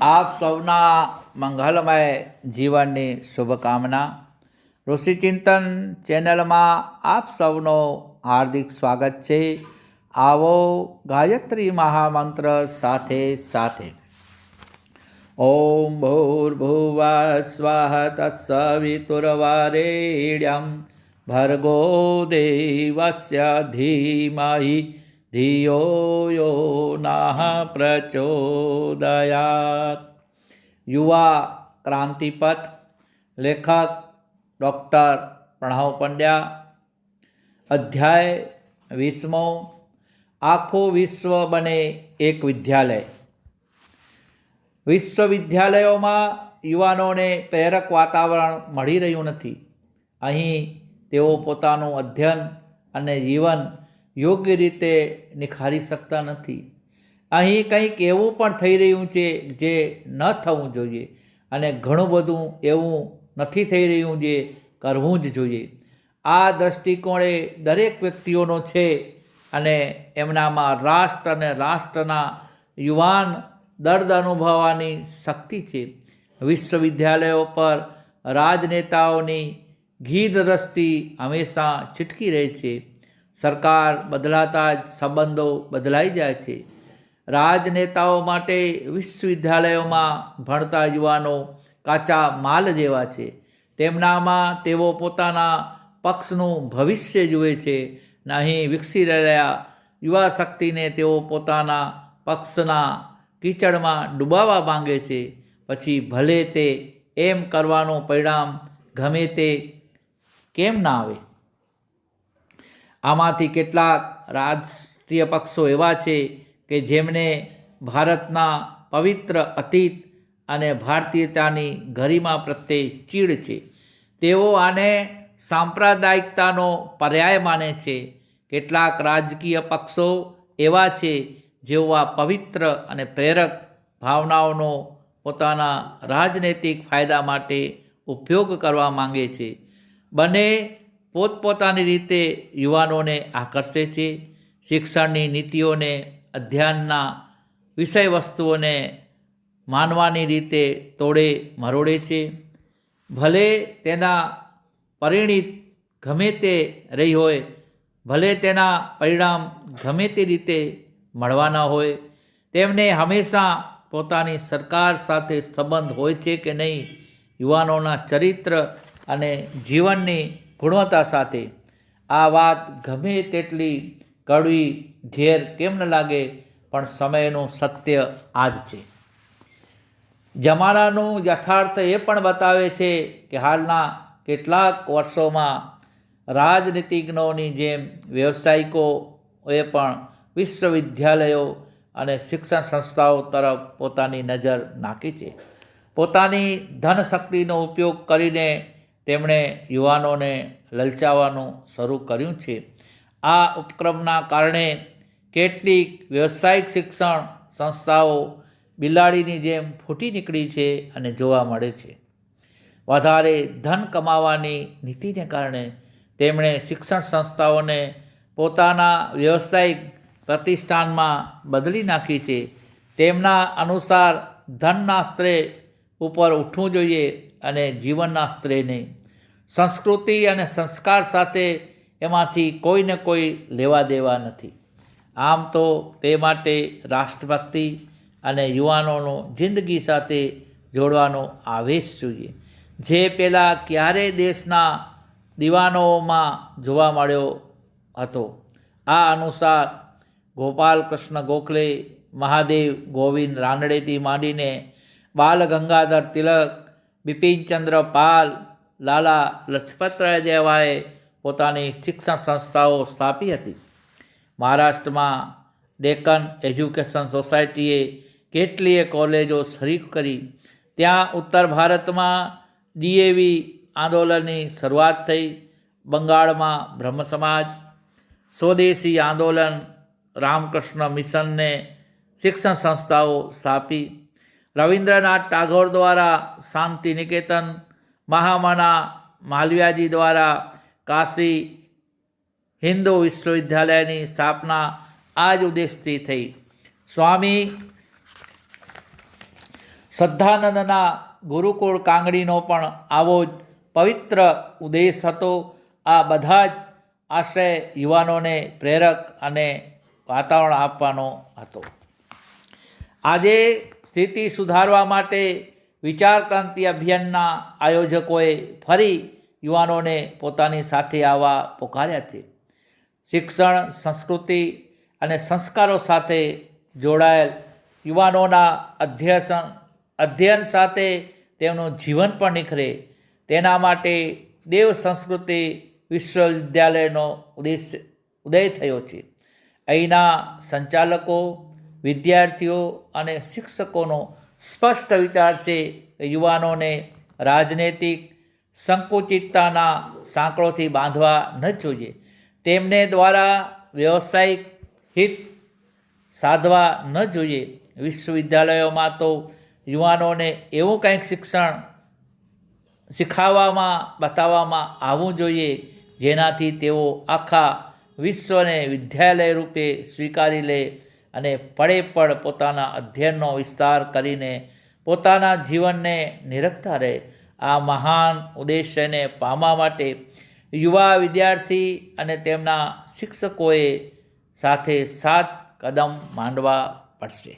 આપ સૌના મંગલમય જીવનની શુભકામના. ઋષિચિંતન ચેનલમાં આપ સૌનો હાર્દિક સ્વાગત છે. આવો ગાયત્રી મહામંત્ર સાથે સાથે. ઓમ ભૂર્ભુવ સ્વાહ તત્સવિતુર્વરેણ્યં ભર્ગો દેવસ્ય ધીમહિ ધિયો યો નઃ પ્રચોદયાત યુવા ક્રાંતિપથ લેખક ડૉક્ટર પ્રણવ પંડ્યા અધ્યાય વીસમો આખું વિશ્વ બને એક વિદ્યાલય વિશ્વવિદ્યાલયોમાં યુવાનોને પ્રેરક વાતાવરણ મળી રહ્યું નથી. અહીં તેઓ પોતાનું અધ્યયન અને જીવન યોગ્ય રીતે નિખારી શકતા નથી. અહીં કંઈક એવું પણ થઈ રહ્યું છે જે ન થવું જોઈએ અને ઘણું બધું એવું નથી થઈ રહ્યું જે કરવું જ જોઈએ. આ દૃષ્ટિકોણે દરેક વ્યક્તિઓનો છે અને એમનામાં રાષ્ટ્ર અને રાષ્ટ્રના યુવાન દર્દ અનુભવવાની શક્તિ છે. વિશ્વવિદ્યાલયો પર રાજનેતાઓની ગીધ દ્રષ્ટિ હંમેશા છીટકી રહે છે. સરકાર બદલાતા જ સંબંધો બદલાઈ જાય છે. રાજનેતાઓ માટે વિશ્વવિદ્યાલયોમાં ભણતા યુવાનો કાચા માલ જેવા છે. તેમનામાં તેઓ પોતાના પક્ષનું ભવિષ્ય જુએ છે. ને અહીં વિકસી રહેલા યુવા શક્તિને તેઓ પોતાના પક્ષના કીચડમાં ડૂબાવવા માંગે છે. પછી ભલે તે એમ કરવાનું પરિણામ ગમે તે કેમ ના આવે? આમાંથી કેટલાક રાષ્ટ્રીય પક્ષો એવા છે કે જેમને ભારતના પવિત્ર અતીત અને ભારતીયતાની ગરિમા પ્રત્યે ચીડ છે. તેઓ આને સાંપ્રદાયિકતાનો પર્યાય માને છે. કેટલાક રાજકીય પક્ષો એવા છે જેઓ આ પવિત્ર અને પ્રેરક ભાવનાઓનો પોતાના રાજનૈતિક ફાયદા માટે ઉપયોગ કરવા માંગે છે. બંને પોતપોતાની રીતે યુવાનોને આકર્ષે છે. શિક્ષણની નીતિઓને, અધ્યયનના વિષય વસ્તુઓને માનવાની રીતે તોડે, મરોડે છે. ભલે તેના પરિણિત ગમે તે રહી હોય, ભલે તેના પરિણામ ગમે તે રીતે મળવાના હોય, તેમને હંમેશા પોતાની સરકાર સાથે સંબંધ હોય છે કે નહીં, યુવાનોના ચરિત્ર અને જીવનની ગુણવત્તા સાથે આ વાત ગમે તેટલી કડવી ઝેર કેમ ન લાગે, પણ સમયનું સત્ય આ જ છે. જમાનાનું યથાર્થ એ પણ બતાવે છે કે હાલના કેટલાક વર્ષોમાં રાજનીતિજ્ઞોની જેમ વ્યવસાયિકોએ પણ વિશ્વવિદ્યાલયો અને શિક્ષણ સંસ્થાઓ તરફ પોતાની નજર નાખી છે. પોતાની ધન શક્તિનો ઉપયોગ કરીને તેમણે યુવાનોને લલચાવવાનું શરૂ કર્યું છે. આ ઉપક્રમના કારણે કેટલીક વ્યવસાયિક શિક્ષણ સંસ્થાઓ બિલાડીની જેમ ફૂટી નીકળી છે અને જોવા મળે છે. વધારે ધન કમાવાની નીતિને કારણે તેમણે શિક્ષણ સંસ્થાઓને પોતાના વ્યવસાયિક પ્રતિષ્ઠાનમાં બદલી નાખી છે. તેમના અનુસાર ધનના સ્ત્રે ઉપર ઉઠવું જોઈએ અને જીવનના સ્ત્રે નહીં. સંસ્કૃતિ અને સંસ્કાર સાથે એમાંથી કોઈને કોઈ લેવા દેવા નથી. આમ તો તે માટે રાષ્ટ્રભક્તિ અને યુવાનોનો જિંદગી સાથે જોડવાનો આવેશ જોઈએ. જે પહેલાં ક્યારેય દેશના દીવાનોમાં જોવા મળ્યો હતો, આ અનુસાર ગોપાલ કૃષ્ણ ગોખલે, મહાદેવ ગોવિંદ રાનડેથી માંડીને બાલ ગંગાધર તિલક બિપિનચંદ્ર પાલ, લાલા લજપતરાય જેવાએ પોતાની શિક્ષણ સંસ્થાઓ સ્થાપી હતી. મહારાષ્ટ્રમાં ડેકન એજ્યુકેશન સોસાયટીએ કેટલીય કોલેજો શરીક કરી. ત્યાં ઉત્તર ભારતમાં ડીએવી આંદોલનની શરૂઆત થઈ. બંગાળમાં બ્રહ્મ સમાજ. સ્વદેશી આંદોલન રામકૃષ્ણ મિશનને શિક્ષણ સંસ્થાઓ સ્થાપી. રવિન્દ્રનાથ ટાગોર દ્વારા શાંતિ નિકેતન મહામના માલવ્યાજી દ્વારા, કાશી હિન્દુ વિશ્વવિદ્યાલયની સ્થાપના આ જ ઉદ્દેશથી થઈ. સ્વામી શ્રદ્ધાનંદના ગુરુકુળ કાંગડીનો પણ આવો જ પવિત્ર ઉદ્દેશ હતો. આ બધા જ આશય યુવાનોને પ્રેરક અને વાતાવરણ આપવાનો હતો. આજે સ્થિતિ સુધારવા માટે વિચાર ક્રાંતિ અભિયાનના આયોજકોએ ફરી યુવાનોને પોતાની સાથે આવવા પોકાર્યા છે. શિક્ષણ, સંસ્કૃતિ અને સંસ્કારો સાથે જોડાયેલ યુવાનોના અધ્યસન અધ્યયન સાથે તેમનું જીવન પણ નિખરે. તેના માટે દેવ સંસ્કૃતિ વિશ્વવિદ્યાલયનો ઉદ્દેશ ઉદય થયો છે. અહીંના સંચાલકો વિદ્યાર્થીઓ અને શિક્ષકોનો સ્પષ્ટ વિચાર છે યુવાનોને રાજનૈતિક સંકુચિતતાના સાંકળોથી બાંધવા ન જોઈએ. તેમને દ્વારા વ્યવસાયિક હિત સાધવા ન જોઈએ. વિશ્વવિદ્યાલયોમાં તો યુવાનોને એવું કંઈક શિક્ષણ શીખવવામાં, બતાવવામાં આવવું જોઈએ, જેનાથી તેઓ આખા વિશ્વને વિદ્યાલય રૂપે સ્વીકારી લે અને પડે પડ પોતાના અધ્યયનનો વિસ્તાર કરીને પોતાના જીવનને નિરખતા રહે. આ મહાન ઉદ્દેશ્યને પામવા માટે યુવા વિદ્યાર્થી અને તેમના શિક્ષકોએ સાથે સાત કદમ માંડવા પડશે.